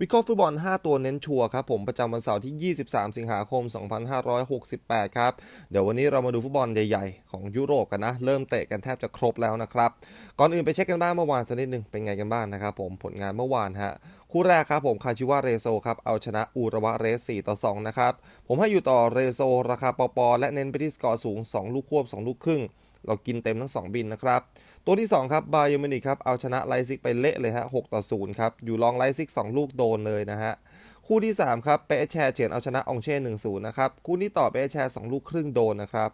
วิเคราะห์ฟุตบอล 5 ตัวเน้นชัวร์ครับผมประจำวันเสาร์ที่ 23 สิงหาคม 2568 ครับ เดี๋ยววันนี้เรามาดูฟุตบอลใหญ่ๆ ของยุโรปกันนะ เริ่มเตะกันแทบจะครบแล้วนะครับ ก่อนอื่นไปเช็คกันบ้างเมื่อวานสักนิดหนึ่งเป็นไงกันบ้างนะครับผมผลงานเมื่อวานฮะ คู่แรกครับผมคาชิวาเรโซครับ เอาชนะอูระวะเรส 4 ต่อ 2 นะครับ ผมให้อยู่ต่อเรโซราคาปอปอและเน้นไปที่สกอร์สูง 2 ลูกควบ 2 ลูกครึ่ง เรากินเต็มทั้ง 2 บินนะครับ ตัวที่ 2 ครับบาเยอร์มินิกครับ เอาชนะไลซิกไปเละเลยฮะ6ต่อ0ครับ อยู่รองไลซิก 2 ลูกโดนเลยนะฮะ คู่ที่ 3 ครับเปแชร์เฉียนเอาชนะองเช่1 0นย์นะครับ คู่นี้ต่อเปแชร์ 2 ลูกครึ่งโดนนะครับ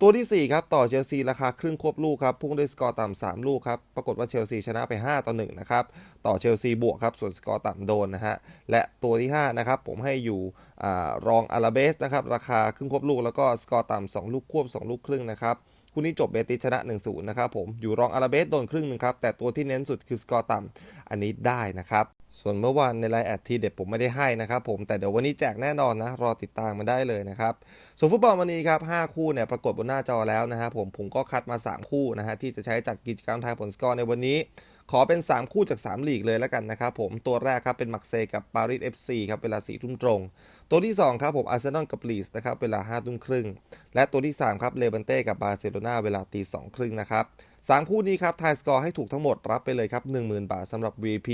ตัวทีสี่ 4 ครับ ต่อเชลซีราคาครึ่งควบลูกครับ พุ่งด้วยสกอร์ต่ำ3ลูกครับ ปรากฏว่าเชลซีชนะไป 5 ต่อ1นะครับ ต่อเชลซีบวกครับ ส่วนสกอร์ต่ำโดนนะฮะ และตัวที่5นะครับ ผมให้อยู่อรองอาราเบสนะครับ ราคาครึ่งควบลูกแล้วก็สกอร์ต่ำ2ลูกควบ 2 ลูกครึ่งนะครับ คู่นี้จบเบติสชนะ 1-0 นะครับผม อยู่รองอาราเบสโดนครึ่งหนึงครับ แต่ตัวที่เน้นสุดคือสกอร์ต่ำอันนี้ได้นะครับ ส่วนเมื่อวานในไลน์แอดทีเด็ดผมไม่ได้ให้นะครับผม แต่เดี๋ยววันนี้แจกแน่นอนนะ รอติดตามมาได้เลยนะครับ ส่วนฟุตบอลวันนี้ครับ 5 คู่เนี่ยปรากฏบนหน้าจอแล้วนะครับผม ผมก็คัดมา 3 คู่นะฮะที่จะใช้จัดกิจกรรมทายผลสกอร์ในวันนี้ขอเป็น 3 คู่จาก 3 ลีกเลยแล้วกันนะครับผม ตัวแรกครับเป็นมักเซกับปารีส FC ครับเวลา4ทุ่มตรง ตัวที่ 2 ครับผมอาร์เซนอลกับลีสนะครับเวลา5ทุ่มครึ่ง และตัวที่ 3 ครับเลเบนเต้กับบาร์เซโลนาเวลาตีสองครึ่งนะครับสามคู่นี้ครับทายสกอร์ให้ถูกทั้งหมดรับไปเลยครับ10,000 บาทสำหรับ VP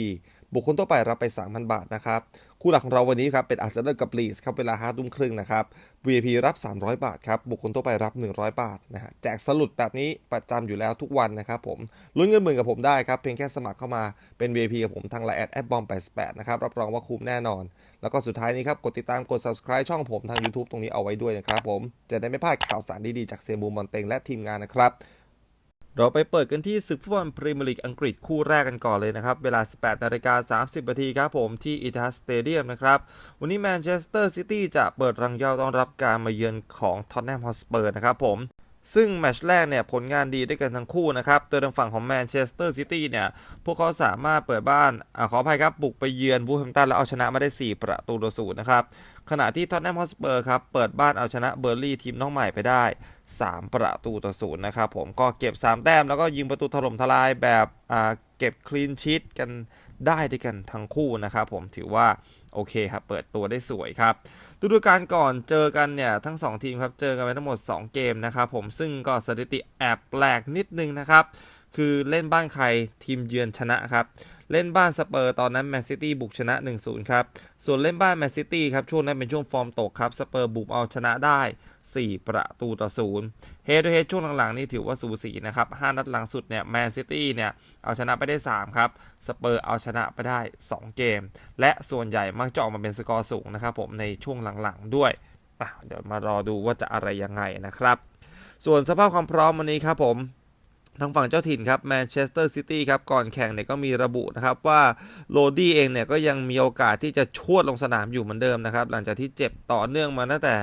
บุคคลทั่วไปรับไป 3,000 บาทนะครับ คู่หลักของเราวันนี้ครับเป็นอาร์เซนอลกับลีสครับเวลา5ทุ่มครึ่งนะครับ VIP รับ 300 บาทครับ บุคคลทั่วไปรับ 100 บาทนะฮะแจกสลุดแบบนี้ประจำอยู่แล้วทุกวันนะครับผมลุ้นเงินหมื่นกับผมได้ครับ เพียงแค่สมัครเข้ามาเป็น VIP กับผมทางไลน์แอดแอดบอม88นะครับรับรองว่าคุ้มแน่นอน แล้วก็สุดท้ายนี้ครับกดติดตามกด subscribe ช่องผมทาง YouTube ตรงนี้เอาไว้ด้วยนะครับผมจะได้ไม่พลาดข่าวสารดีๆจากเซมูมอนเตงและทีมงานนะครับ เราไปเปิดกันที่ศึกฟุตบอลพรีเมียร์ลีกอังกฤษคู่แรกกันก่อนเลยนะครับ เวลา 18นาฬิกา30นาทีครับผมที่อิตาสเตเดียมนะครับ วันนี้แมนเชสเตอร์ซิตี้จะเปิดรังเย่าต้อนรับการมาเยือนของท็อตแนมฮอสเปอร์นะครับผม ซึ่งแมตช์แรกเนี่ยผลงานดีด้วยกันทั้งคู่นะครับโดยทางฝั่งของแมนเชสเตอร์ซิตี้เนี่ยพวกเขาสามารถเปิดบ้านอขออภัยครับบุกไปเยือนวูฟแฮมตันแล้วเอาชนะมาได้ 4 ประตูต่อศูนย์นะครับขณะที่ท็อตแนมฮอสเปอร์ครับเปิดบ้านเอาชนะเบอร์ลี่ทีมน้องใหม่ไปได้ 3 ประตูต่อศูนย์นะครับผมก็เก็บ 3 แต้มแล้วก็ยิงประตูถล่มทลายแบบเก็บคลีนชีตกัน ได้ด้วยกันทั้งคู่นะครับผมถือว่าโอเคครับเปิดตัวได้สวยครับฤดูกาลก่อนเจอกันเนี่ยทั้ง 2 ทีมครับเจอกันไปทั้งหมด 2 เกมนะครับผมซึ่งก็สถิติแอบแปลกนิดนึงนะครับคือเล่นบ้านใครทีมเยือนชนะครับ เล่นบ้านสเปอร์ตอนนั้นแมนซิตี้บุกชนะ 1-0 ครับ ส่วนเล่นบ้านแมนซิตี้ครับ ช่วงนั้นเป็นช่วงฟอร์มตกครับ สเปอร์บุกเอาชนะได้ 4 ประตูต่อ0เฮด o เฮดช่วงหลังๆนี่ถือว่าสูสีนะครับ 5 นัดหลังสุดเนี่ยแมนซิตี้เนี่ย เอาชนะไปได้ 3 ครับ สเปอร์เอาชนะไปได้ 2 เกม และส่วนใหญ่มักจะออกมาเป็นสกอร์สูงนะครับผมในช่วงหลังๆด้วยเดี๋ยวมารอดูว่าจะอะไรยังไงนะครับ ส่วนสภาพความพร้อมวันนี้ครับผม ทางฝั่งเจ้าถิ่นครับแมนเชสเตอร์ซิตี้ครับก่อนแข่งเนี่ยก็มีระบุนะครับว่าโรดี้เองเนี่ยก็ยังมีโอกาสที่จะชวดลงสนามอยู่เหมือนเดิมนะครับ หลังจากที่เจ็บต่อเนื่องมาตั้งแต่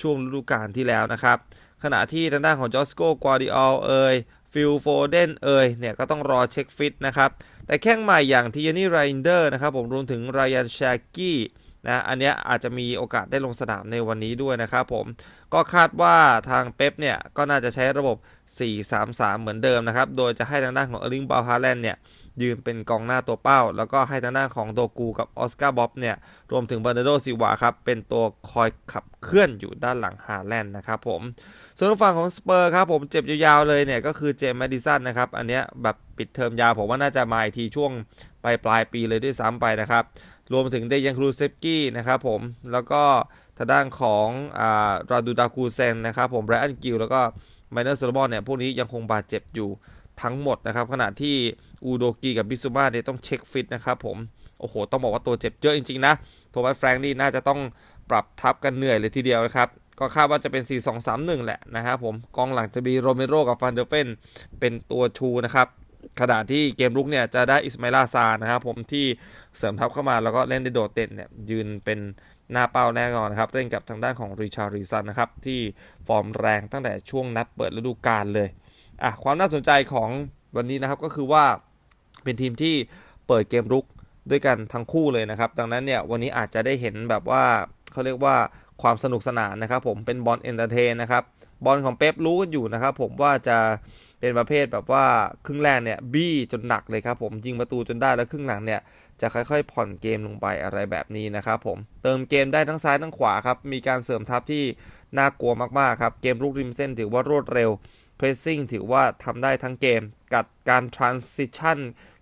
ช่วงฤดูกาลที่แล้วนะครับ ขณะที่ทางด้านของจอสโกกวาดิออลเอยฟิลโฟเดนเอยเนี่ยก็ต้องรอเช็คฟิตนะครับ แต่แข้งใหม่อย่างทียานี่ไรนเดอร์นะครับผมรวมถึงไรอันชากี้ นะอันเนี้ยอาจจะมีโอกาสได้ลงสนามในวันนี้ด้วยนะครับผมก็คาดว่าทางเป๊ปเนี่ยก็น่าจะใช้ระบบ 4-3-3 เหมือนเดิมนะครับ โดยจะให้ทางด้านของเออร์ลิงบาฮาแลนด์เนี่ยยืนเป็นกองหน้าตัวเป้า แล้วก็ให้ทางด้านของโดกูกับออสการ์บ๊อบเนี่ยรวมถึงเบอร์นาร์โดซิวาครับ เป็นตัวคอยขับเคลื่อนอยู่ด้านหลังฮาแลนด์นะครับผม ส่วนฝั่งของสเปอร์ครับผมเจ็บยาวๆเลยเนี่ย ก็คือเจมส์แมดิสันนะครับ อันเนี้ยแบบปิดเทอมยาวผมว่าน่าจะมาอีกทีช่วงปลายปลายปีเลยด้วยซ้ำไปนะครับ รวมถึงเดยังครูเซฟกี้นะครับผมแล้วก็ทางด้านของอ่าราดูดาคูเซนนะครับผมไบรอันกิลแล้วก็ไมเนอร์โซโลมอนเนี่ยพวกนี้ยังคงบาดเจ็บอยู่ทั้งหมดนะครับขณะที่อูโดกีกับบิซูมาเนี่ยต้องเช็คฟิตนะครับผมโอ้โห ต้องบอกว่าตัวเจ็บเยอะจริง ๆ นะโทมัสแฟรงค์นี่น่าจะต้องปรับทับกันเหนื่อยเลยทีเดียวนะครับ ก็คาดว่าจะเป็น 4-2-3-1 แหละนะครับผมกองหลังจะมีโรเมโรกับฟันเดอร์เฟนเป็นตัวชูนะครับขณะที่เกมรุกเนี่ยจะได้อิสมาลาซานะครับผมที่ เสริมทัพเข้ามาแล้วก็เล่นได้โดดเด่นเนี่ยยืนเป็นหน้าเป้าแน่นอนครับ เล่นกับทางด้านของริชาร์ริสันนะครับ ที่ฟอร์มแรงตั้งแต่ช่วงนัดเปิดฤดูกาลเลยอะความน่าสนใจของวันนี้นะครับก็คือว่าเป็นทีมที่เปิดเกมรุกด้วยกันทั้งคู่เลยนะครับ ดังนั้นเนี่ยวันนี้อาจจะได้เห็นแบบว่าเขาเรียกว่าความสนุกสนานนะครับผมเป็นบอลเอนเตอร์เทนนะครับบอลของเป๊ปรู้กันอยู่นะครับผมว่าจะเป็นประเภทแบบว่าครึ่งแรกเนี่ยบี้จนหนักเลยครับผมยิงประตูจนได้แล้วครึ่งหลังเนี่ย จะค่อยๆ ผ่อนเกมลงไปอะไรแบบนี้นะครับผม เติมเกมได้ทั้งซ้ายทั้งขวาครับ มีการเสริมทัพที่น่ากลัวมากๆครับ เกมลุกริมเส้นถือว่ารวดเร็ว Pressing ถือว่าทำได้ทั้งเกม กับการ Transition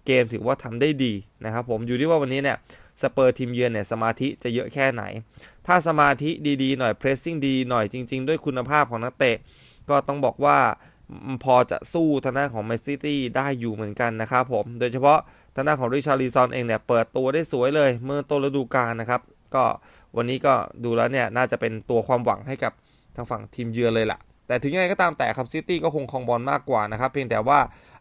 เกมถือว่าทำได้ดีนะครับผม อยู่ที่ว่าวันนี้เนี่ยสเปอร์ทีมเยือนเนี่ยสมาธิจะเยอะแค่ไหน ถ้าสมาธิดีๆหน่อย Pressing ดีหน่อยจริง ๆ ด้วยคุณภาพของนักเตะ ก็ต้องบอกว่าพอจะสู้ทางด้านของแมนซิตี้ได้อยู่เหมือนกันนะครับผม โดยเฉพาะ ทางด้านของริชาร์ลีซอนเองเนี่ยเปิดตัวได้สวยเลยเมื่อต้นฤดูกาลนะครับ ก็วันนี้ก็ดูแล้วเนี่ยน่าจะเป็นตัวความหวังให้กับทางฝั่งทีมเยือนเลยล่ะ แต่ถึงยังไงก็ตามแต่ครับซิตี้ก็คงครองบอลมากกว่านะครับ เพียงแต่ว่า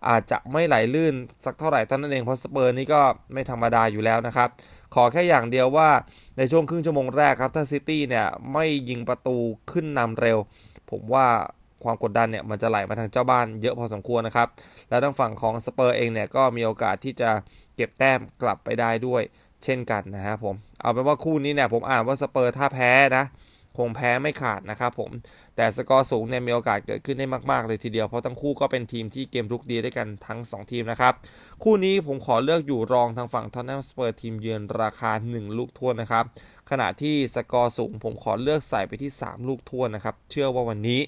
อาจจะไม่ไหลลื่นสักเท่าไหร่เท่านั้นเองเพราะสเปอร์นี่ก็ไม่ธรรมดาอยู่แล้วนะครับขอแค่อย่างเดียวว่าในช่วงครึ่งชั่วโมงแรกครับ ถ้าซิตี้เนี่ยไม่ยิงประตูขึ้นนำเร็ว ผมว่า ความกดดันเนี่ยมันจะไหลมาทางเจ้าบ้านเยอะพอสมควรนะครับ และทางฝั่งของสเปอร์เองเนี่ยก็มีโอกาสที่จะเก็บแต้มกลับไปได้ด้วย เช่นกันนะครับผม เอาเป็นว่าคู่นี้เนี่ยผมอ่านว่าสเปอร์ถ้าแพ้นะคงแพ้ไม่ขาดนะครับผม แต่สกอร์สูงเนี่ยมีโอกาสเกิดขึ้นได้มาก ๆ เลยทีเดียว เพราะทั้งคู่ก็เป็นทีมที่เกมรุกดีด้วยกันทั้ง 2 ทีมนะครับ คู่นี้ผมขอเลือกอยู่รองทางฝั่งทอนแนมสเปอร์ทีมเยือนราคา 1 ลูกทวนนะครับ ขณะที่สกอร์สูงผมขอเลือกใส่ไปที่ 3 ลูกทวนนะครับ เชื่อว่าวันนี้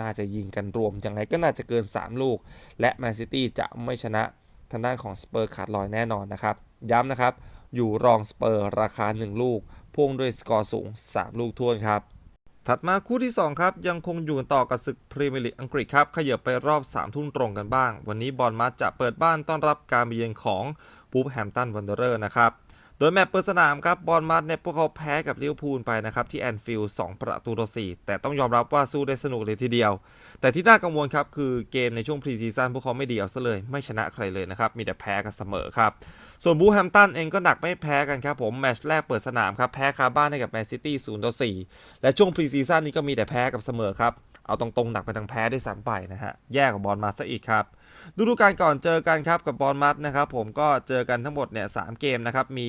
น่าจะยิงกันรวมยังไงก็น่าจะเกิน 3 ลูก และแมนซิตี้จะไม่ชนะทางด้านของสเปอร์ขาดลอยแน่นอนนะครับ ย้ำนะครับ อยู่รองสเปอร์ราคา 1 ลูก พ่วงด้วยสกอร์สูง 3 ลูกทวนครับ ถัดมาคู่ที่ 2 ครับ ยังคงอยู่กันต่อกับศึกพรีเมียร์ลีกอังกฤษครับ ขยับไปรอบ 3 ทุ่มตรงกันบ้าง วันนี้บอลมัดจะเปิดบ้านต้อนรับการมาเยือนของบูฟแฮมตันวันเดอร์นะครับ โดยแมตช์เปิดสนามครับบอลมัดเนี่ยพวกเขาแพ้กับลิเวอร์พูลไปนะครับที่แอนฟิลด์2ประตูต่อ4แต่ต้องยอมรับว่าสู้ได้สนุกเลยทีเดียว แต่ที่น่ากังวลครับคือเกมในช่วงพรีซีซั่นพวกเขาไม่ดีเอาซะเลย ไม่ชนะใครเลยนะครับ มีแต่แพ้กันเสมอครับ ส่วนบูแฮมตันเองก็หนักไม่แพ้กันครับผมแมตช์แรกเปิดสนามครับแพ้คาบ้านให้กับแมนซิตี้0ต่อ4และช่วงพรีซีซั่นนี้ก็มีแต่แพ้กับเสมอครับเอาตรงๆหนักไปทางแพ้ได้วยซ้ำไปนะฮะแย่กว่าบอลมาซะอีกครับ ฤดูกาลก่อนเจอกันครับกับบอลมัดนะครับผมก็เจอกันทั้งหมดเนี่ยสเกมนะครับมี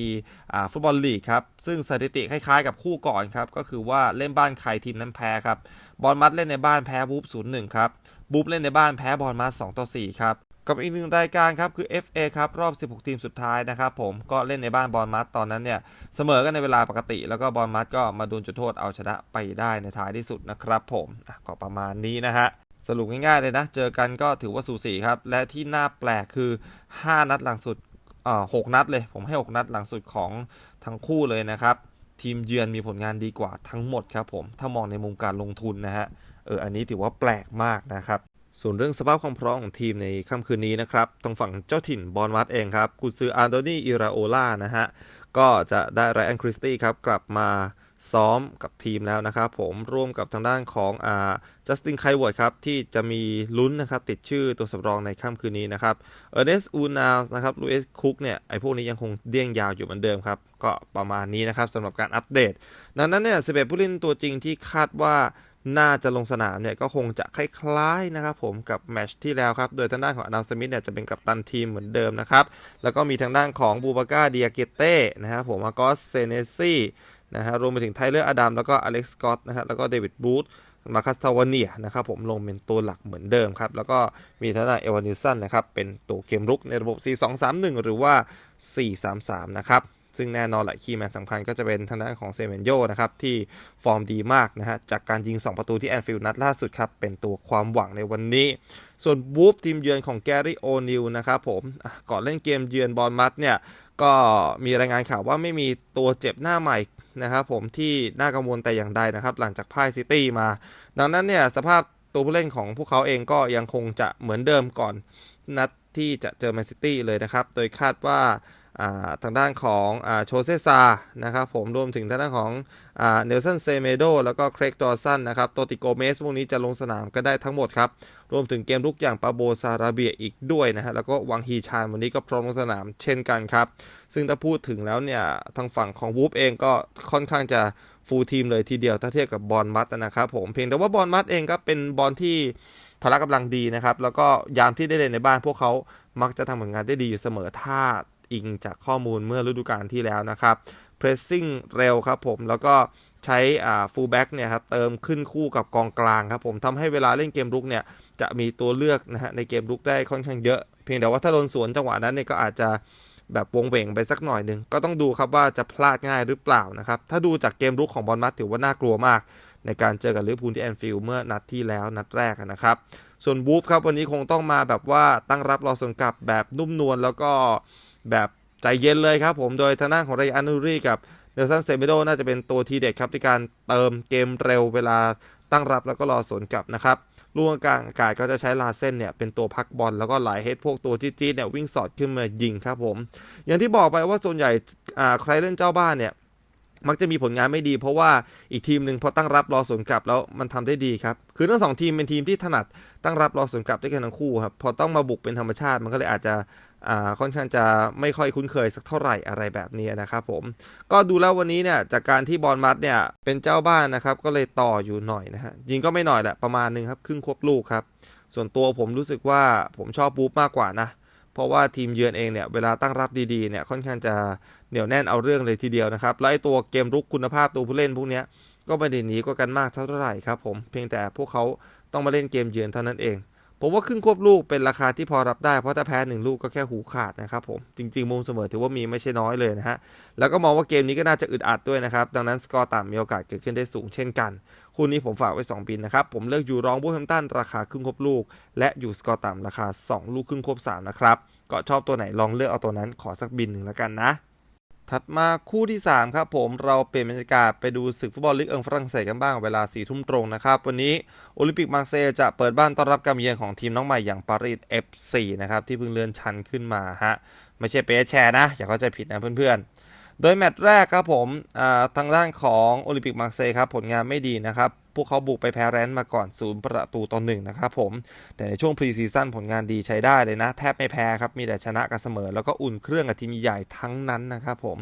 ฟุตบอลลีกครับซึ่งสถิติคล้ายๆกับคู่ก่อนครับก็คือว่าเล่นบ้านใครทีมนั้นแพ้ครับบอลมัดเล่นในบ้านแพ้บูฟศูนย์หนึ่งครับบูฟเล่นในบ้านแพ้บอลมัด2ต่อ4ครับกับอีกหนึ่งรายการครับคือ FA ครับรอบ 16 ทีมสุดท้ายนะครับผมก็เล่นในบ้านบอลมัดตอนนั้นเนี่ยเสมอกันในเวลาปกติ แล้วก็บอลมัดก็มาโดนจุดโทษเอาชนะไปได้ในท้ายที่สุดนะครับผมก็ประมาณนี้นะฮะ สรุปง่ายๆเลยนะ เจอกันก็ถือว่าสูสีครับ และที่น่าแปลกคือ 5 นัดหลังสุดอ่าหนัดเลย ผมให้ 6 นัดหลังสุดของทั้งคู่เลยนะครับ ทีมเยือนมีผลงานดีกว่าทั้งหมดครับผม ถ้ามองในมุมการลงทุนนะฮะ เออ อันนี้ถือว่าแปลกมากนะครับ ส่วนเรื่องสภาพความพร้อมของทีมในค่ำคืนนี้นะครับทางฝั่งเจ้าถิ่นบอลวัดเองครับกุซืออาร์โดนีอิราโอล่านะฮะ ก็จะได้ไรอันคริสตี้ครับกลับมา ซ้อมกับทีมแล้วนะครับผมร่วมกับทางด้านของอ่าจัสตินไคเวิร์ดครับ ที่จะมีลุ้นนะครับติดชื่อตัวสำรองในค่ำคืนนี้นะครับเออร์เนสอูนานะครับลูเอสคุกเนี่ยไอพวกนี้ยังคงเดี้ยงยาวอยู่เหมือนเดิมครับ ก็ประมาณนี้นะครับสำหรับการอัปเดต ดังนั้นเนี่ย11ผู้เล่นตัวจริงที่คาดว่าน่าจะลงสนามเนี่ยก็คงจะคล้ายๆนะครับผมกับแมตช์ที่แล้วครับ โดยทางด้านของอนาสมิธเนี่ยจะเป็นกัปตันทีมเหมือนเดิมนะครับ แล้วก็มีทางด้านของบูบาก้าเดียเกเต้นะครับผมอากอสเซเนซี่ นะฮะรวมไปถึงไทเลอร์อดัมแล้วก็อเล็กซ์สกอตนะฮะแล้วก็เดวิดบูธมาคัสทาวาเนียนะครับผมลงเป็นตัวหลักเหมือนเดิมครับ แล้วก็มีทางด้านเอวานิลสันนะครับ เป็นตัวเกมรุกในระบบ 4-2-3-1 หรือว่า 4-3-3 นะครับ ซึ่งแน่นอนแหละคีย์แมนสำคัญก็จะเป็นทางด้านของเซเมนโยนะครับ ที่ฟอร์มดีมากนะฮะ จากการยิง 2 ประตูที่แอนฟิลด์นัดล่าสุดครับ เป็นตัวความหวังในวันนี้ ส่วนบูฟทีมเยือนของแกรี่โอนิลนะครับผมก่อนเล่นเกมเยือนบอลมัดเนี่ยก็มีรายงานข่าวว่าไม่มีตัวเจ็บหน้าใหม่ นะครับผมที่น่ากังวลแต่อย่างใดนะครับ หลังจากพ่ายซิตี้มา ดังนั้นเนี่ยสภาพตัวผู้เล่นของพวกเขาเองก็ยังคงจะเหมือนเดิมก่อนนัดที่จะเจอแมนซิตี้เลยนะครับ โดยคาดว่าอ่า ทางด้านของอโชเซซานะครับผมรวมถึงทางด้านของเนลสันเซเมโดแล้วก็เครกดอสันนะครับโตติโกเมสพวกนี้จะลงสนามก็ได้ทั้งหมดครับ รวมถึงเกมลุกอย่างปาโบซาราเบียอีกด้วยนะฮะแล้วก็วังฮีชานวันนี้ก็พร้อมลงสนามเช่นกันครับ ซึ่งถ้าพูดถึงแล้วเนี่ย ทางฝั่งของวูฟเองก็ค่อนข้างจะฟูลทีมเลยทีเดียวถ้าเทียบกับบอลมัดนะครับผมเพียงแต่ว่าบอลมัดเองก็เป็นบอลที่พละกำลังดีนะครับแล้วก็ยามที่ได้เล่นในบ้านพวกเขามักจะทำผลงานได้ดีอยู่เสมอถ้า อิงจากข้อมูลเมื่อฤดูกาลที่แล้วนะครับ pressing เร็วครับผมแล้วก็ใช้อ่า full back เนี่ยครับเติมขึ้นคู่กับกองกลางครับผมทำให้เวลาเล่นเกมรุกเนี่ยจะมีตัวเลือกนะฮะในเกมรุกได้ค่อนข้างเยอะ เพียงแต่ว่าถ้าโดนสวนจังหวะนั้นเนี่ยก็อาจจะแบบวงเวงไปสักหน่อยหนึ่งก็ต้องดูครับว่าจะพลาดง่ายหรือเปล่านะครับ ถ้าดูจากเกมรุกของบอลมัดถือว่าน่ากลัวมาก ในการเจอกับลิเวอร์พูลที่แอนฟิลด์เมื่อนัดที่แล้วนัดแรกนะครับ ส่วนบูฟครับวันนี้คงต้องมาแบบว่าตั้งรับรอส่วนกลับแบบนุ่มนวลแล้วก็ แบบใจเย็นเลยครับผมโดยทางด้านของไรอันนูรี่กับเนลสันเซเมโดน่าจะเป็นตัวทีเด็ดครับในการเติมเกมเร็วเวลาตั้งรับแล้วก็รอสวนกลับนะครับลูกกลางอากาศก็จะใช้ลาเส้นเนี่ยเป็นตัวพักบอลแล้วก็หลายเฮดพวกตัวจี๊ดๆเนี่ยวิ่งสอดขึ้นมายิงครับผม อย่างที่บอกไปว่าส่วนใหญ่อ่าใครเล่นเจ้าบ้านเนี่ยมักจะมีผลงานไม่ดี เพราะว่าอีกทีมหนึ่งพอตั้งรับรอสวนกลับแล้วมันทำได้ดีครับ คือทั้งสองทีมเป็นทีมที่ถนัดตั้งรับรอสวนกลับด้วยกันทั้งคู่ครับ พอต้องมาบุกเป็นธรรมชาติมันก็เลยอาจจะ ค่อนข้างจะไม่ค่อยคุ้นเคยสักเท่าไหร่อะไรแบบนี้นะครับผม ก็ดูแล้ววันนี้เนี่ยจากการที่บอลมัดเนี่ยเป็นเจ้าบ้านนะครับก็เลยต่ออยู่หน่อยนะฮะยิงก็ไม่หน่อยแหละประมาณหนึงครับครึ่งควบลูกครับ ส่วนตัวผมรู้สึกว่าผมชอบบูฟมากกว่านะ เพราะว่าทีมเยือนเองเนี่ยเวลาตั้งรับดีๆเนี่ยค่อนข้างจะเหนียวแน่นเอาเรื่องเลยทีเดียวนะครับแล้วไอตัวเกมรุกคุณภาพตัวผู้เล่นพวกนี้ก็ไม่ได้หนีกว่ากันมากเท่าไหร่ครับผมเพียงแต่พวกเขาต้องมาเล่นเกมเยือนเท่านั้นเอง ผมว่าครึ่งควบลูกเป็นราคาที่พอรับได้เพราะถ้าแพ้หนึ่งลูกก็แค่หูขาดนะครับผมจริงๆมุมเสมอถือว่ามีไม่ใช่น้อยเลยนะฮะแล้วก็มองว่าเกมนี้ก็น่าจะอึดอัดด้วยนะครับดังนั้นสกอร์ต่ำมีโอกาสเกิดขึ้นได้สูงเช่นกันคู่นี้ผมฝากไว้ 2 บินนะครับ ผมเลือกอยู่รองบูแฮมตันราคาครึ่งควบลูก และอยู่สกอร์ต่ำราคา 2 ลูกครึ่งควบ3นะครับก็ชอบตัวไหนลองเลือกเอาตัวนั้นขอสักบินหนึ่งแล้วกันนะ ถัดมาคู่ที่ 3 ครับผมเราเปลี่ยนบรรยากาศไปดูศึกฟุตบอลลีกเอิงฝรั่งเศสกันบ้างเวลา4ทุ่มตรงนะครับ วันนี้โอลิมปิกมาเซย์จะเปิดบ้านต้อนรับการเยือนของทีมน้องใหม่อย่างปารีส FC นะครับที่เพิ่งเลื่อนชั้นขึ้นมาฮะไม่ใช่เปแชร์นะ อย่าเข้าใจผิดนะเพื่อนๆ โดยแมตช์แรกครับผมทางด้านของโอลิมปิกมาเซย์ครับผลงานไม่ดีนะครับ พวกเขาบุกไปแพ้แรนท์มาก่อนศูนย์ประตูต่อหนึ่งนะครับผม แต่ในช่วงพรีซีซั่นผลงานดีใช้ได้เลยนะ แทบไม่แพ้ครับ มีแต่ชนะกันเสมอ แล้วก็อุ่นเครื่องกับทีมใหญ่ทั้งนั้นนะครับผม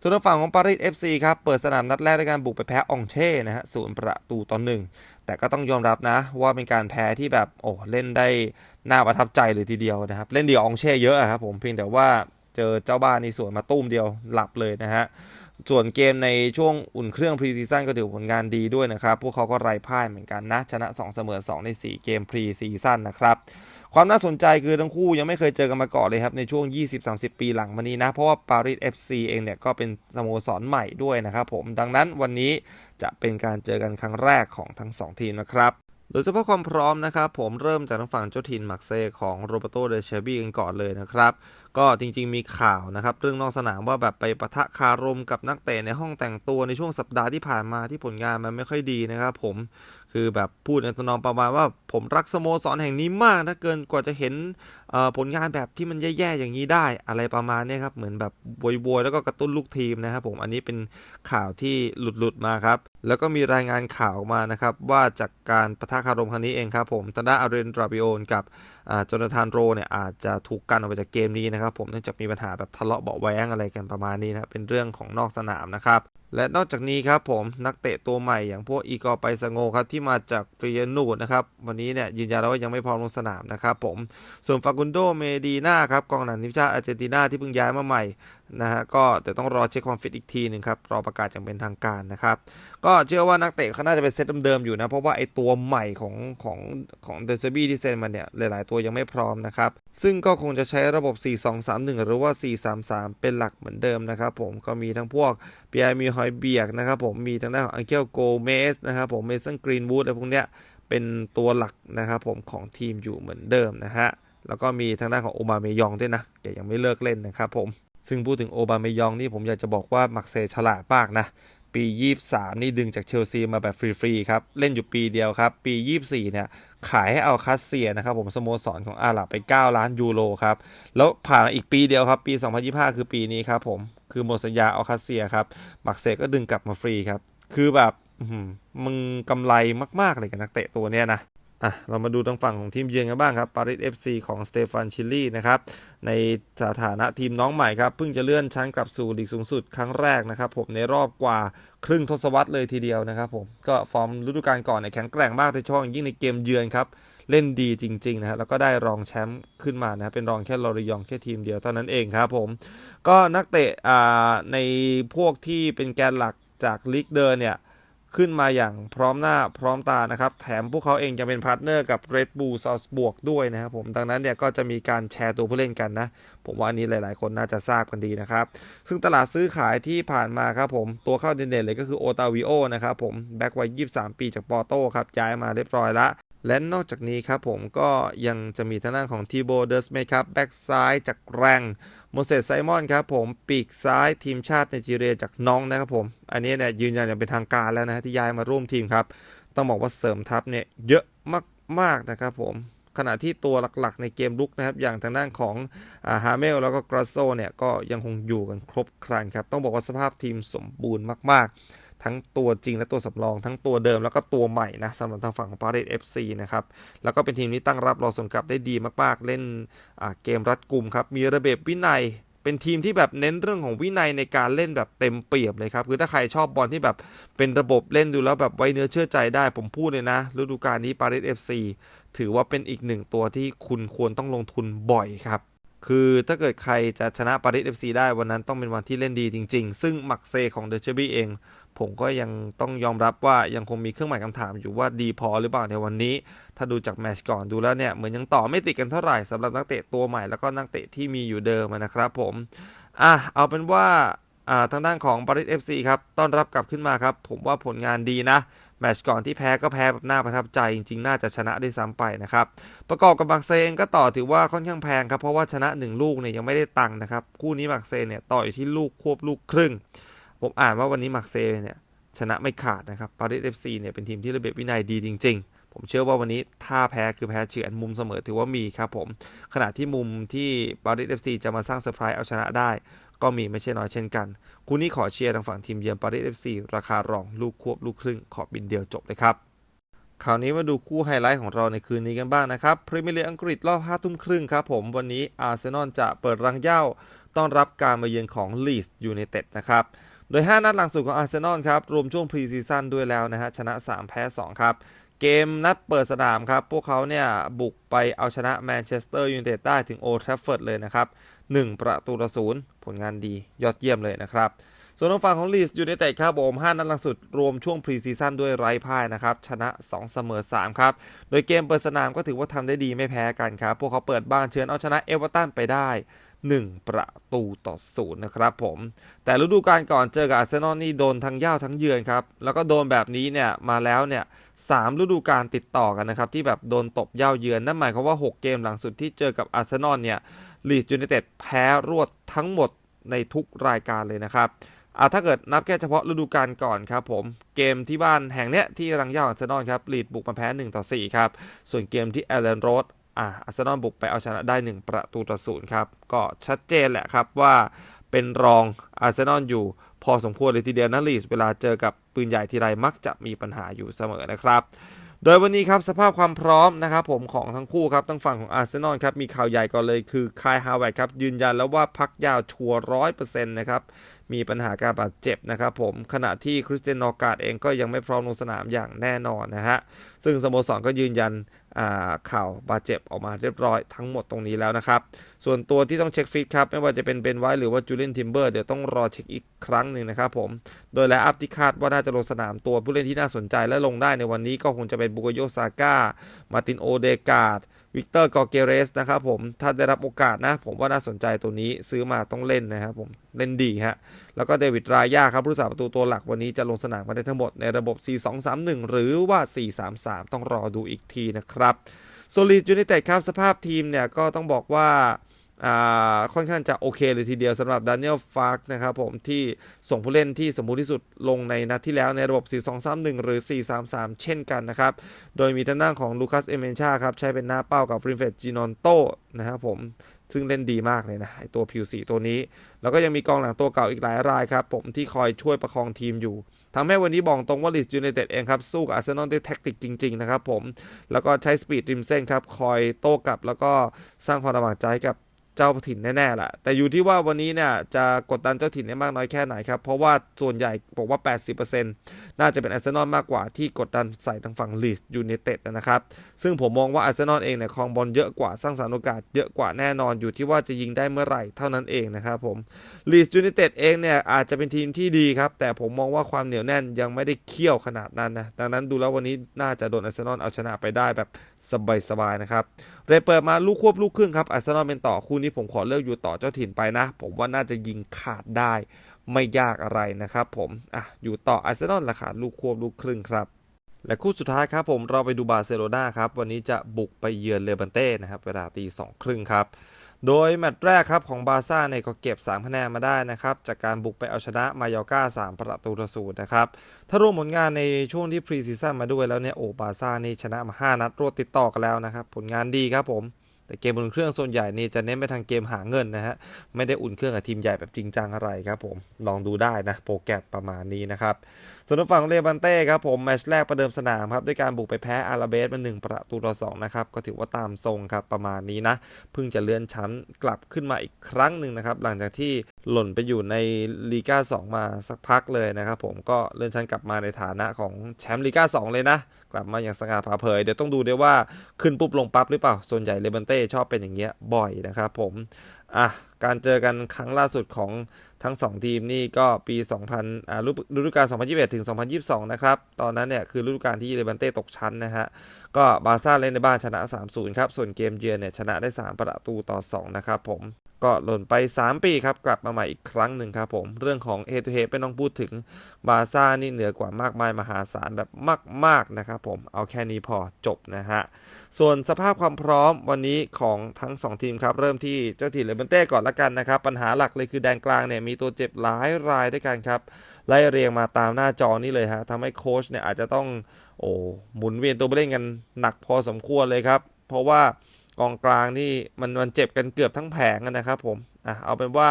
ส่วนฝั่งของปารีส FC ครับ เปิดสนามนัดแรกด้วยการบุกไปแพ้อองเช่นะฮะศูนย์ประตูต่อหนึ่งแต่ก็ต้องยอมรับนะว่าเป็นการแพ้ที่แบบโอ้เล่นได้น่าประทับใจเลยทีเดียวนะครับ เล่นดีอองเช่เยอะครับผมเพียงแต่ว่าเจอเจ้าบ้านในี่สวนมาตุ้มเดียวหลับเลยนะฮะ ส่วนเกมในช่วงอุ่นเครื่องพรีซีซั่นก็ถือผลงานดีด้วยนะครับ พวกเขาก็ไร้พ่ายเหมือนกันนะ ชนะ 2 เสมอ 2 ใน 4 เกมพรีซีซั่นนะครับ ความน่าสนใจคือทั้งคู่ยังไม่เคยเจอกันมาก่อนเลยครับ ในช่วง 20-30 ปีหลังมานี้นะ เพราะว่าปารีส FC เองเนี่ยก็เป็นสโมสรใหม่ด้วยนะครับผม ดังนั้นวันนี้จะเป็นการเจอกันครั้งแรกของทั้งสองทีมนะครับ โดยเฉพาะความพร้อมนะครับผมเริ่มจากทางฝั่งเจ้าทินมักเซของโรเบโตเดเชบี้กันก่อนเลยนะครับ ก็จริงๆมีข่าวนะครับ เรื่องนอกสนามว่าแบบไปปะทะคารมกับนักเตะในห้องแต่งตัวในช่วงสัปดาห์ที่ผ่านมาที่ผลงานมันไม่ค่อยดีนะครับผมคือแบบพูดในตนองประมาณว่าผมรักสโมสรแห่งนี้มากนะเกินกว่าจะเห็นผลงานแบบที่มันแย่ๆอย่างนี้ได้อะไรประมาณนี้ครับเหมือนแบบโวยๆแล้วก็กระตุ้นลูกทีมนะครับผมอันนี้เป็นข่าวที่หลุดๆมาครับแล้วก็มีรายงานข่าวออกมานะครับว่าจากการประทะคารมครั้งนี้เองครับผมทางด้าอาเรนดราบิโอนกับอ่าโจนาธานโรเนี่ยอาจจะถูกกันออกไปจากเกมนี้นะครับผมเนื่องจากมีปัญหาแบบทะเลาะเบาแว้งอะไรกันประมาณนี้นะครับเป็นเรื่องของนอกสนามนะครับ และนอกจากนี้ครับผมนักเตะตัวใหม่อย่างพวกอีกอไปสโงครับที่มาจากฟิเยนูดนะครับวันนี้เนี่ยยืนยันแล้วว่ายังไม่พร้อมลงสนามนะครับผมส่วนฟากุนโดเมดีนาครับกองหลังทีมชาติอาร์เจนตินาที่เพิ่งย้ายมาใหม่ นะฮะก็เดี๋ยวต้องรอเช็คความฟิตอีกทีหนึ่งครับ รอประกาศอย่างเป็นทางการนะครับ ก็เชื่อว่านักเตะเขาน่าจะเป็นเซตเดิมๆอยู่นะ เพราะว่าไอตัวใหม่ของของของเดซบี้ที่เซ็นมาเนี่ย หลายๆตัวยังไม่พร้อมนะครับ ซึ่งก็คงจะใช้ระบบ 4-2-3-1 หรือว่า 4-3-3 เป็นหลักเหมือนเดิมนะครับผมก็มีทั้งพวกเปียมีฮอยเบียกนะครับผมมีทางด้านของอังเกลโกเมสนะครับผมเมสันกรีนวูดอะไรพวกเนี้ยเป็นตัวหลักนะครับผมของทีมอยู่เหมือนเดิมนะฮะแล้วก็มีทางด้านของโอบาเมยองด้วยนะแต่ยังไม่เลิกเล่นนะครับผม ซึ่งพูดถึงโอบาเมยองนี่ผมอยากจะบอกว่ามักเซฉลาดมากนะ ปี 23 นี่ดึงจากเชลซีมาแบบฟรีๆครับ เล่นอยู่ปีเดียวครับ ปี 24 เนี่ยขายให้เอาคาสเซียนะครับผมสโมสรของอาหรับไป 9 ล้านยูโรครับ แล้วผ่านอีกปีเดียวครับ ปี 2025 คือปีนี้ครับผมคือหมดสัญญาเอาคาสเซียครับมักเซก็ดึงกลับมาฟรีครับ คือแบบมึงกำไรมากๆเลยกับนักเตะตัวเนี้ยนะ อะเรามาดูทางฝั่งของทีมเยือนกันบ้างครับปารีส FC ของสเตฟานชิลลี่นะครับในสถานะทีมน้องใหม่ครับเพิ่งจะเลื่อนชั้นกลับสู่ลีกสูงสุดครั้งแรกนะครับผมในรอบกว่าครึ่งทศวรรษเลยทีเดียวนะครับผมก็ฟอร์มฤดูกาลก่อนเนี่ยแข็งแกร่งมากโดยเฉพาะองยิ่งในเกมเยือนครับเล่นดีจริงๆนะฮะแล้วก็ได้รองแชมป์ขึ้นมานะเป็นรองแค่ลอริยองแค่ทีมเดียวเท่านั้นเองครับผมก็นักเตะอ่าในพวกที่เป็นแกนหลักจากลีกเดินเนี่ย ขึ้นมาอย่างพร้อมหน้าพร้อมตานะครับ แถมพวกเขาเองจะเป็นพาร์ทเนอร์กับ Red Bull Salzburg ด้วยนะครับผมดังนั้นเนี่ยก็จะมีการแชร์ตัวผู้เล่นกันนะ ผมว่าอันนี้หลาย ๆ คนน่าจะทราบกันดีนะครับ ซึ่งตลาดซื้อขายที่ผ่านมาครับผมตัวเข้าเด่นๆเลยก็คือโอตาวิโอนะครับผมแบ็กวัย 23 ปีจากปอโต้ครับย้ายมาเรียบร้อยละ และนอกจากนี้ครับผมก็ยังจะมีทางด้านของทีโบเดอร์สเมครับแบ็กซ้ายจากแรงโมเสสไซมอนครับผมปีกซ้ายทีมชาติไนจีเรียจากน้องนะครับผม อันนี้เนี่ยยืนยันอย่างเป็นทางการแล้วนะที่ย้ายมาร่วมทีมครับ ต้องบอกว่าเสริมทัพเนี่ยเยอะมากๆนะครับผมขณะที่ตัวหลักๆในเกมลุกนะครับ อย่างทางด้านของฮาเมลแล้วก็กราโซเนี่ยก็ยังคงอยู่กันครบครันครับ ต้องบอกว่าสภาพทีมสมบูรณ์มากๆ ทั้งตัวจริงและตัวสำรอง ทั้งตัวเดิมแล้วก็ตัวใหม่นะสำหรับทางฝั่งของปารีสเอฟซีนะครับ แล้วก็เป็นทีมที่ตั้งรับรอส่วนกลับได้ดีมากๆ เล่นเกมรัดกุมครับ มีระเบียบวินัยเป็นทีมที่แบบเน้นเรื่องของวินัยในการเล่นแบบเต็มเปี่ยมเลยครับ คือถ้าใครชอบบอลที่แบบเป็นระบบเล่นดูแล้วแบบไว้เนื้อเชื่อใจได้ ผมพูดเลยนะฤดูกาลนี้ปารีสเอฟซีถือว่าเป็นอีกหนึ่งตัวที่คุณควรต้องลงทุนบ่อยครับ คือถ้าเกิดใครจะชนะปารีสเอฟซีได้วันนั้นต้องเป็นวันที่เล่นดีจริง ๆ ซึ่งมักเซของเดอเชอร์บี้เอง ผมก็ยังต้องยอมรับว่ายังคงมีเครื่องหมายคำถามอยู่ว่าดีพอหรือเปล่าในวันนี้ ถ้าดูจากแมชก่อนดูแล้วเนี่ยเหมือนยังต่อไม่ติดกันเท่าไหร่สำหรับนักเตะตัวใหม่แล้วก็นักเตะที่มีอยู่เดิมนะครับผมอะเอาเป็นว่าอ่าทางด้านของปารีสเอฟซีครับต้อนรับกลับขึ้นมาครับ ผมว่าผลงานดีนะแมตช์ก่อนที่แพ้ก็แพ้แบบน่าประทับใจ จริงๆ น่าจะชนะได้ซ้ำไปนะครับ ประกอบกับบักเซงก็ต่อถือว่าค่อนข้างแพงครับ เพราะว่าชนะ 1 ลูกเนี่ยยังไม่ได้ตังค์นะครับ คู่นี้บักเซเนี่ยต่ออยู่ที่ลูกควบลูกครึ่ง ผมอ่านว่าวันนี้มักเซเนี่ยชนะไม่ขาดนะครับปารีสเอฟซีเนี่ยเป็นทีมที่ระเบียบวินัยดีจริง ๆ ผมเชื่อว่าวันนี้ถ้าแพ้คือแพ้เฉือนมุมเสมอถือว่ามีครับผม ขณะที่มุมที่ปารีสเอฟซีจะมาสร้างเซอร์ไพรส์เอาชนะได้ ก็มีไม่ใช่น้อยเช่นกัน คู่นี้ขอเชียร์ทางฝั่งทีมเยือนปารีสเอฟซีราคารองลูกควบลูกครึ่งขอบินเดียวจบเลยครับคราวนี้มาดูคู่ไฮไลท์ของเราในคืนนี้กันบ้างนะครับพรีเมียร์ลีกอังกฤษรอบ5ทุ่มครึ่งครับผมวันนี้อาร์เซนอลจะเปิดรังเหย้าต้อนรับการมาเยือนของลีสยูไนเต็ดนะครับ โดย 5 นัดหลังสุดของอาร์เซนอลครับ รวมช่วงพรีซีซั่นด้วยแล้วนะฮะ ชนะ 3 แพ้ 2 ครับ เกมนัดเปิดสนามครับ พวกเขาเนี่ยบุกไปเอาชนะแมนเชสเตอร์ยูไนเต็ดได้ถึงโอทราฟเฟิร์ดเลยนะครับ 1 ประตูต่อศูนย์ผลงานดียอดเยี่ยมเลยนะครับ ส่วนทางฝั่งของลีสยูไนเต็ดครับผม5นัดหลังสุดรวมช่วงพรีซีซั่นด้วยไร้พ่ายนะครับ ชนะ 2 เสมอ 3 ครับ โดยเกมเปิดสนามก็ถือว่าทำได้ดีไม่แพ้กันครับ พวกเขาเปิดบ้านเชิญเอาชนะเอเวอร์ตันไปได้ 1 ประตูต่อศูนย์นะครับผม แต่ฤดูกาลก่อนเจอกับอาร์เซนอลนี่โดนทั้งเย่าทั้งเยือนครับ แล้วก็โดนแบบนี้เนี่ยมาแล้วเนี่ยสามฤดูกาลติดต่อกันนะครับ ที่แบบโดนตบเย่าเยือน นั่นหมายความว่า 6 เกมหลังสุดที่เจอกับอาร์เซนอลเนี่ยลีดยูไนเต็ดแพ้รวดทั้งหมดในทุกรายการเลยนะครับอ่าถ้าเกิดนับแค่เฉพาะฤดูกาลก่อนครับผม เกมที่บ้านแห่งเนี้ยที่รังย่าอาร์เซนอลครับลีดบุกมาแพ้1ต่อ4ครับ ส่วนเกมที่แอลเลนโรด อ่าอาร์เซนอลบุกไปเอาชนะได้ 1 ประตูต่อศูนย์ครับ ก็ชัดเจนแหละครับว่าเป็นรองอาร์เซนอลอยู่พอสมควรเลยทีเดียวนะลีสเวลาเจอกับปืนใหญ่ทีไรมักจะมีปัญหาอยู่เสมอนะครับ โดยวันนี้ครับสภาพความพร้อมนะครับผมของทั้งคู่ครับทั้งฝั่งของอาร์เซนอลครับมีข่าวใหญ่ก่อนเลยคือคายฮาวเวิร์ดครับยืนยันแล้วว่าพักยาวชัวร้อยเปอร์เซ็นต์นะครับมีปัญหาการบาดเจ็บนะครับผมขณะที่คริสเตียนนอร์การ์ดเองก็ยังไม่พร้อมลงสนามอย่างแน่นอนนะฮะซึ่งสโมสรก็ยืนยัน ข่าวบาดเจ็บออกมาเรียบร้อยทั้งหมดตรงนี้แล้วนะครับ ส่วนตัวที่ต้องเช็คฟิตครับ ไม่ว่าจะเป็นเบนไวท์หรือว่าจูเลียนทิมเบอร์เดี๋ยวต้องรอเช็คอีกครั้งหนึ่งนะครับผม โดยและอัพที่คาดว่าน่าจะลงสนามตัวผู้เล่นที่น่าสนใจและลงได้ในวันนี้ก็คงจะเป็นบุกโยซาก้ามาตินโอเดกาด วิกเตอร์กอเกเรสนะครับผมถ้าได้รับโอกาสนะ ผมว่าน่าสนใจตัวนี้ซื้อมาต้องเล่นนะครับผมเล่นดีฮะแล้วก็เดวิดรายาครับผู้สาประตูตัวหลักวันนี้จะลงสนามกันได้ทั้งหมดในระบบ 4-2-3-1 หรือว่า 4-3-3 ต้องรอดูอีกทีนะครับโซลิดยูไนเต็ดครับสภาพทีมเนี่ยก็ต้องบอกว่า ค่อนข้างจะโอเคเลยทีเดียวสำหรับดานิเอลฟาร์กนะครับผมที่ส่งผู้เล่นที่สมบูรณ์ที่สุดลงในนัดที่แล้วในระบบ 4-2-3-1 หรือ 4-3-3 เช่นกันนะครับ โดยมีทางด้านของลูคัสเอเมนชาครับ ใช้เป็นหน้าเป้ากับฟรินเฟตจีนอนโตนะครับผมซึ่งเล่นดีมากเลยนะไอตัวผิวสีตัวนี้ แล้วก็ยังมีกองหลังตัวเก่าอีกหลายรายครับ ผมที่คอยช่วยประคองทีมอยู่ทำให้วันนี้บอกตรงว่าลิสยูไนเต็ดเองครับ สู้กับอาร์เซนอลด้วยแท็กติกจริง ๆ นะครับผม แล้วก็ใช้สปีดริมเส้นครับ คอยโต้กลับ แล้วก็สร้างความลำบากใจกับ เจ้าถิ่นแน่ๆแหละแต่อยู่ที่ว่าวันนี้เนี่ยจะกดดันเจ้าถิ่นได้มากน้อยแค่ไหนครับ เพราะว่าส่วนใหญ่บอกว่า 80%น่าจะเป็นอาร์เซนอลมากกว่าที่กดดันใส่ทางฝั่งลีสยู n นเต็ดนะครับ ซึ่งผมมองว่าอาร์เซนอลเองเนี่ยครองบอลเยอะกว่าสร้างสรรค์โอกาสเยอะกว่าแน่นอนอยู่ที่ว่าจะยิงได้เมื่อไหร่เท่านั้นเองนะครับผมลีสยู n นเต็ดเองเนี่ยอาจจะเป็นทีมที่ดีครับ แต่ผมมองว่าความเหนียวแน่นยังไม่ได้เคี่ยวขนาดนั้นนะดังนั้นดูแล้ววันนี้น่าจะโดนอาร์เซนอลเอาชนะไปได้แบบสบายๆนะครับเรเปิดมาลูกควบลูกครึ่งครับอาร์เซนอลเป็นต่อคู่นผมขอเลือกอยู่ต่อเจ้าถิ่นไปนะ ผมว่าน่าจะยิงขาดได้ไม่ยากอะไรนะครับผมอะอยู่ต่ออาร์เซนอลราคาลูกควบลูกครึ่งครับและคู่สุดท้ายครับผมเราไปดูบาร์เซโลนาครับวันนี้จะบุกไปเยือนเลบันเต้นะครับเวลาตีสองครึ่งครับโดยแมตช์แรกครับของบาร์ซ่าเนี่ยก็เก็บ3คะแนนมาได้นะครับจากการบุกไปเอาชนะมายอร์กา3 ประตูต่อศูนย์นะครับถ้ารวมผลงานในช่วงที่พรีซีซั่นมาด้วยแล้วเนี่ยโอ้บาร์ซ่านี่ชนะมา 5 นัดรวดติดต่อกันแล้วนะครับผลงานดีครับผม แต่เกมบนเครื่องส่วนใหญ่นี่จะเน้นไปทางเกมหาเงินนะฮะ ไม่ได้อุ่นเครื่องกับทีมใหญ่แบบจริงจังอะไรครับผม ลองดูได้นะ โปรแกรมประมาณนี้นะครับ ส่วนฝั่งเรบันเต้ครับผมแมตช์แรกประเดิมสนามครับด้วยการบุกไปแพ้อาราเบสมา1ประตูต่อ2นะครับก็ถือว่าตามทรงครับประมาณนี้นะเพิ่งจะเลื่อนชั้นกลับขึ้นมาอีกครั้งหนึ่งนะครับหลังจากที่หล่นไปอยู่ในลีกา2 มาสักพักเลยนะครับผมก็เลื่อนชั้นกลับมาในฐานะของแชมป์ลีกา2 เลยนะ กลับมาอย่างสง่าผ่าเผย เดี๋ยวต้องดูด้วยว่าขึ้นปุ๊บลงปั๊บหรือเปล่า ส่วนใหญ่เลบันเต้ชอบเป็นอย่างเงี้ยบ่อยนะครับผมอะการเจอกันครั้งล่าสุดของ ทั้ง 2 ทีมนี่ก็ปี 2000อ่าฤดูกาล 2021 ถึง 2022 นะครับ ตอนนั้นเนี่ยคือฤดูกาลที่เลบันเต้ตกชั้นนะฮะ ก็บาร์ซ่าเล่นในบ้านชนะ 3-0 ครับ ส่วนเกมเยือนเนี่ยชนะได้ 3 ประตูต่อ 2 นะครับผมก็หล่นไป 3 ปีครับ กลับมาใหม่อีกครั้งหนึ่งครับผม เรื่องของเฮทูเฮไม่ต้องพูดถึงบาซ่านี่เหนือกว่ามากมายมหาศาลแบบมาก ๆ นะครับผมเอาแค่นี้พอจบนะฮะ ส่วนสภาพความพร้อมวันนี้ของทั้ง 2 ทีมครับ เริ่มที่เจ้าถิ่นเลเบนเต้ก่อนละกันนะครับ ปัญหาหลักเลยคือแดนกลางเนี่ยมีตัวเจ็บหลายรายด้วยกันครับไล่เรียงมาตามหน้าจอนี้เลยฮะทำให้โค้ชเนี่ยอาจจะต้องโอ้หมุนเวียนตัวไปเล่นกันหนักพอสมควรเลยครับ เพราะว่า กองกลางนี่มันมันเจ็บกันเกือบทั้งแผงนะครับผมอะเอาเป็นว่า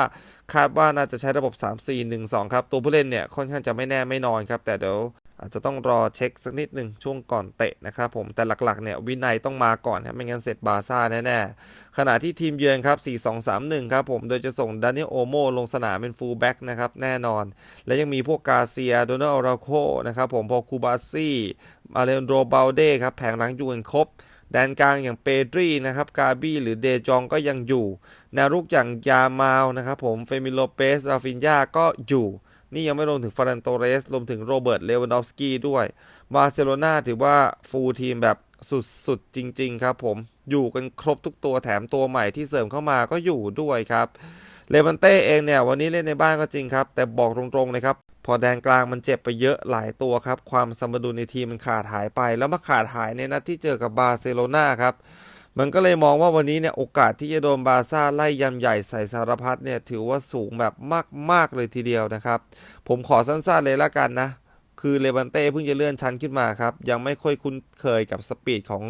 คาดว่าน่าจะใช้ระบบ 3 4 1 2 ครับ ตัวผู้เล่นเนี่ยค่อนข้างจะไม่แน่ไม่นอนครับ แต่เดี๋ยวอาจจะต้องรอเช็คสักนิดหนึ่งช่วงก่อนเตะนะครับผมแต่หลักๆเนี่ยวินัยต้องมาก่อนครับไม่งั้นเสร็จบาร์ซ่าแน่ๆขณะที่ทีมเยือนครับ 4-2-3-1 ครับผมโดยจะส่งดานิโอโมลงสนามเป็นฟูลแบ็กนะครับแน่นอน และยังมีพวกกาเซียโดนัลราโคนะครับผมพอคูบาซี่มาเลนโดบาลเด้ครับแผงหลังอยู่กันครบ แดนกลางอย่างเปดรีนะครับกาบี้หรือเดจองก็ยังอยู่แนวรุกอย่างยามาวนะครับผมเฟมิโลเปสราฟินยาก็อยู่นี่ยังไม่รวมถึงฟารันโตเรสรวมถึงโรเบิร์ตเลวันดอฟสกี้ด้วยบาร์เซโลนาถือว่าฟูลทีมแบบสุดๆ จริง ๆ ครับผมอยู่กันครบทุกตัวแถมตัวใหม่ที่เสริมเข้ามาก็อยู่ด้วยครับเลวันเต้เองเนี่ย วันนี้เล่นในบ้านก็จริงครับ แต่บอกตรงๆเลยครับ พอแดนกลางมันเจ็บไปเยอะหลายตัวครับ ความสมดุลในทีมมันขาดหายไป แล้วมาขาดหายในนัดที่เจอกับบาร์เซโลนาครับ มันก็เลยมองว่าวันนี้เนี่ยโอกาสที่จะโดนบาร์ซ่าไล่ยำใหญ่ใส่สารพัดเนี่ยถือว่าสูงแบบมากๆเลยทีเดียวนะครับ ผมขอสั้นๆเลยละกันนะ คือเลบันเต้เพิ่งจะเลื่อนชั้นขึ้นมาครับ ยังไม่ค่อยคุ้นเคยกับสปีดของ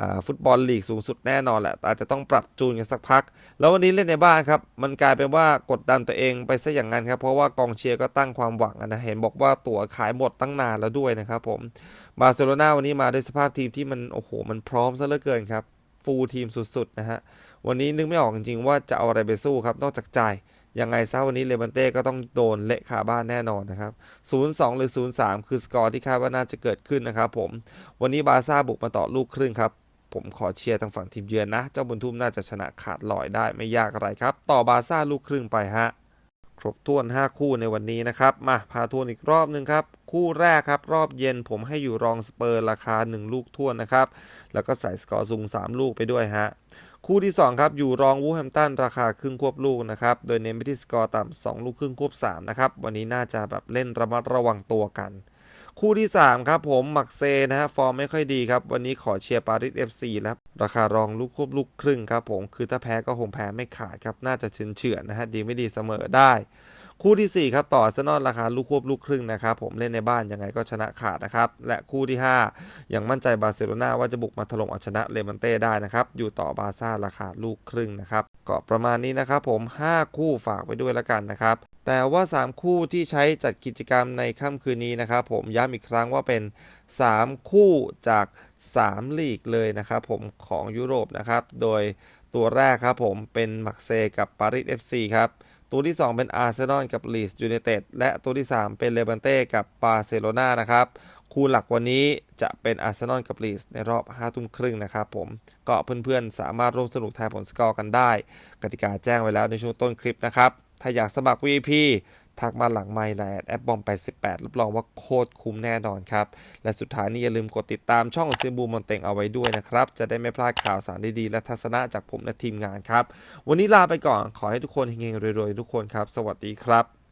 อฟุตบอลลีกสูงสุดแน่นอนแหละอาจจะต้องปรับจูนกันสักพัก แล้ววันนี้เล่นในบ้านครับ มันกลายเป็นว่ากดดันตัวเองไปซะอย่างนั้นครับ เพราะว่ากองเชียร์ก็ตั้งความหวังนะเห็นบอกว่าตั๋วขายหมดตั้งนานแล้วด้วยนะครับผมบาร์เซโลนาวันนี้มาด้วยสภาพทีมที่มันโอ้โหมันพร้อมซะเหลือเกินครับฟูลทีมสุดๆนะฮะวันนี้นึกไม่ออกจริงๆว่าจะเอาอะไรไปสู้ครับนอกจากจ่าย ยังไงซะวันนี้เลบันเต้ก็ต้องโดนเละคาบ้านแน่นอนนะครับ 0-2 หรือ 0-3 คือสกอร์ที่คาดว่าน่าจะเกิดขึ้นนะครับผม วันนี้บาร์ซ่าบุกมาต่อลูกครึ่งครับ ผมขอเชียร์ทางฝั่งทีมเยือนนะ เจ้าบุญทุ่มน่าจะชนะขาดลอยได้ไม่ยากอะไรครับ ต่อบาร์ซ่าลูกครึ่งไปฮะ ครบถ้วน 5 คู่ในวันนี้นะครับ มาพาทวนอีกรอบหนึ่งครับคู่แรกครับ รอบเย็นผมให้อยู่รองสเปอร์ราคา 1 ลูกท่วนนะครับ แล้วก็ใส่สกอร์สูง 3 ลูกไปด้วยฮะ คู่ที่ 2 ครับ อยู่รองวูแฮมตันราคาครึ่งควบลูกนะครับ โดยเน้นไปที่สกอร์ต่ำ2ลูกครึ่งควบ3นะครับ วันนี้น่าจะแบบเล่นระมัดระวังตัวกัน คู่ที่ 3 ครับผมมักเซนะฮะฟอร์มไม่ค่อยดีครับ วันนี้ขอเชียร์ปารีสเอฟซีแล้วราคารองลูกควบลูกครึ่งครับผมคือถ้าแพ้ก็คงแพ้ไม่ขาดครับน่าจะเฉือนเฉือนนะฮะดีไม่ดีเสมอได้ คู่ทีสี่ 4 ครับ ต่ออาร์เซนอลราคาลูกควบลูกครึ่งนะครับ ผมเล่นในบ้านยังไงก็ชนะขาดนะครับ และคู่ที่5ยังมั่นใจบาร์เซโลนาว่าจะบุกมาถล่มเอาชนะเลมันเต้ได้นะครับ อยู่ต่อบาซ่าราคาลูกครึ่งนะครับก็ประมาณนี้นะครับผม 5 คู่ฝากไปด้วยล้วกันนะครับแต่ว่า 3 คู่ที่ใช้จัดกิจกรรมในค่ำคืนนี้นะครับผมย้ำอีกครั้งว่าเป็น 3 คู่จาก 3 ลีกเลยนะครับผมของยุโรปนะครับ โดยตัวแรกครับผมเป็นมักเซกับปารีส FC ครับ ตัวที่ 2 เป็นอาร์เซนอลกับลีสยูไนเต็ดและตัวที่ 3 เป็นเลบันเต้กับบาร์เซโลนานะครับคู่หลักวันนี้จะเป็นอาร์เซนอลกับลีสในรอบ5ทุ่มครึ่งนะครับผมก็เพื่อนๆ สามารถร่วมสนุกทายผลสกอร์กันได้ กติกาแจ้งไว้แล้วในช่วงต้นคลิปนะครับ ถ้าอยากสมัคร VIP ทักมาหลังไมล์แลดแอปบอม 88 รับรองว่าโคตรคุ้มแน่นอนครับ และสุดท้ายนี้อย่าลืมกดติดตามช่องซิมบูมอนเต็งเอาไว้ด้วยนะครับ จะได้ไม่พลาดข่าวสารดีๆ และทัศนะจากผมและทีมงานครับ วันนี้ลาไปก่อนขอให้ทุกคนเฮงๆรวยๆ ทุกคนครับ สวัสดีครับ